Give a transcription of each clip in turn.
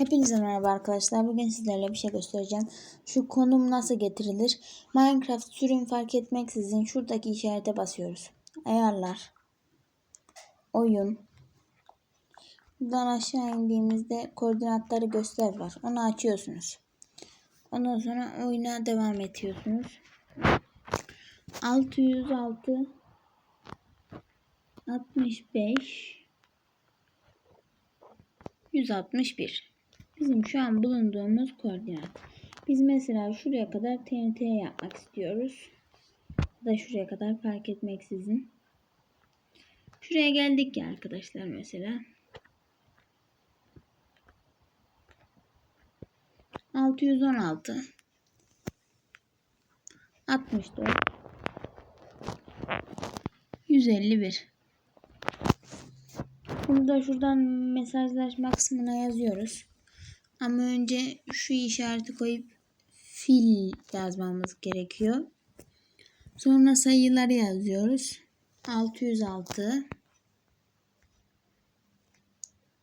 Hepinize merhaba arkadaşlar. Bugün sizlerle bir şey göstereceğim. Şu konum nasıl getirilir? Minecraft sürüm fark etmeksizin şuradaki işarete basıyoruz. Ayarlar. Oyun. Buradan aşağı indiğimizde koordinatları göster var. Onu açıyorsunuz. Ondan sonra oyuna devam ediyorsunuz. 606 65 161. Bizim şu an bulunduğumuz koordinat. Biz mesela şuraya kadar TNT yapmak istiyoruz. Da şuraya kadar fark etmeksizin. Şuraya geldik ya arkadaşlar mesela. 616 64 151 Bunu da şuradan mesajlaşma kısmına yazıyoruz. Ama önce şu işareti koyup fil yazmamız gerekiyor. Sonra sayıları yazıyoruz. 606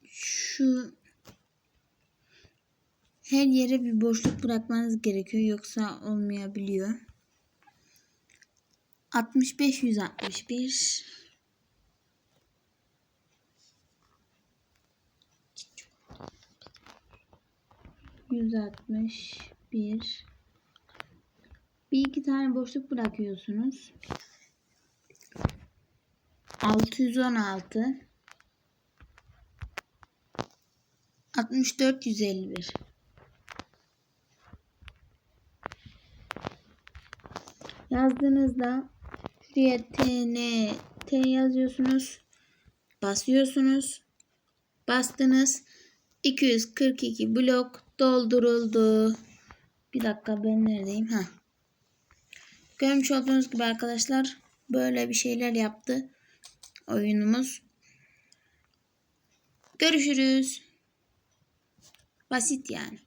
Şu her yere bir boşluk bırakmanız gerekiyor yoksa olmayabiliyor. 65 161 161 bir iki tane boşluk bırakıyorsunuz. 616 64 151 yazdığınızda şuraya TN T yazıyorsunuz. Basıyorsunuz. Bastınız. 242 blok dolduruldu. Bir dakika ben neredeyim? Ha. Görmüş olduğunuz gibi arkadaşlar böyle bir şeyler yaptı oyunumuz. Görüşürüz. Basit yani.